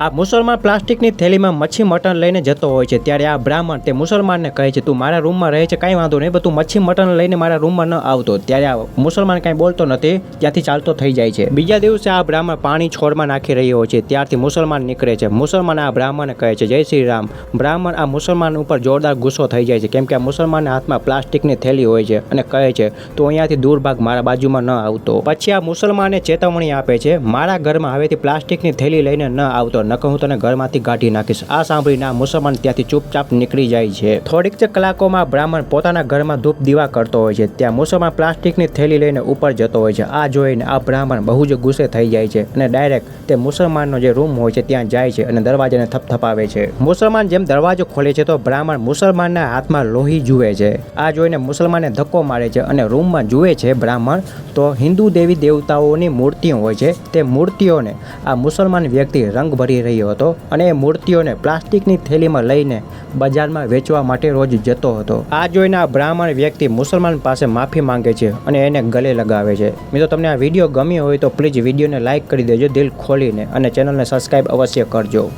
આ મુસલમાન પ્લાસ્ટિકની થેલીમાં મચ્છી, મટન લઈને જતો હોય છે. ત્યારે આ બ્રાહ્મણ તે મુસલમાનને કહે છે, તું મારા રૂમમાં રહે છે, કાંઈ વાંધો નહીં, પણ તું મચ્છી, મટન લઈને મારા રૂમમાં ન આવતો. ત્યારે આ મુસલમાન કાંઈ બોલતો નથી, ત્યાંથી ચાલતો થઈ જાય છે. બીજા દિવસે આ બ્રાહ્મણ પાણી છોડમાં નાખી રહ્યો હોય છે, ત્યારથી મુસલમાન નીકળે છે. મુસલમાન આ બ્રાહ્મણને કહે છે, જય શ્રી રામ. બ્રાહ્મણ આ મુસલમાન ઉપર જોરદાર ગુસ્સો થઈ જાય છે, કેમ કે આ મુસલમાનના હાથમાં પ્લાસ્ટિકની થેલી હોય છે અને કહે છે, તું અહીંયાથી દૂર ભાગ મારા બાજુમાં ન આવતો. પછી આ મુસલમાને ચેતવણી આપે છે, મારા ઘરમાં હવેથી પ્લાસ્ટિકની થેલી લઈને ન આવતો નકર હું તને ઘરમાંથી કાઢી નાખીશ. આ સાંભળીને આ મુસલમાન ત્યાંથી ચૂપચાપ નીકળી જાય છે. થોડીક જ કલાકોમાં બ્રાહ્મણ પોતાના ઘરમાં ધૂપ દીવા કરતો હોય છે. ત્યાં મુસલમાન પ્લાસ્ટિકની થેલી લઈને ઉપર જતો હોય છે. આ જોઈને આ બ્રાહ્મણ બહુ જ ગુસ્સે થઈ જાય છે અને ડાયરેક્ટ તે મુસલમાનનો જે રૂમ હોય છે ત્યાં જાય છે અને દરવાજાને થપથપાવે છે. મુસલમાન જેમ દરવાજો ખોલે છે તો બ્રાહ્મણ મુસલમાનના હાથમાં લોહી જુએ છે. આ જોઈને મુસલમાને ધક્કો મારે છે અને રૂમમાં જુએ છે બ્રાહ્મણ તો હિન્દુ દેવી દેવતાઓની મૂર્તિઓ હોય છે. તે મૂર્તિઓને આ મુસલમાન વ્યક્તિ રંગ ભરી રહ્યો હતો અને એ મૂર્તિઓને પ્લાસ્ટિકની થેલીમાં લઈને બજારમાં વેચવા માટે રોજ જતો હતો. આ જોઈને આ બ્રાહ્મણ વ્યક્તિ મુસલમાન પાસે માફી માંગે છે અને એને ગલે લગાવે છે. મિત્રો, તમને આ વીડિયો ગમ્યો હોય તો પ્લીઝ વિડીયોને લાઇક કરી દેજો, દિલ ખોલીને અને ચેનલને સબસ્ક્રાઈબ અવશ્ય કરજો.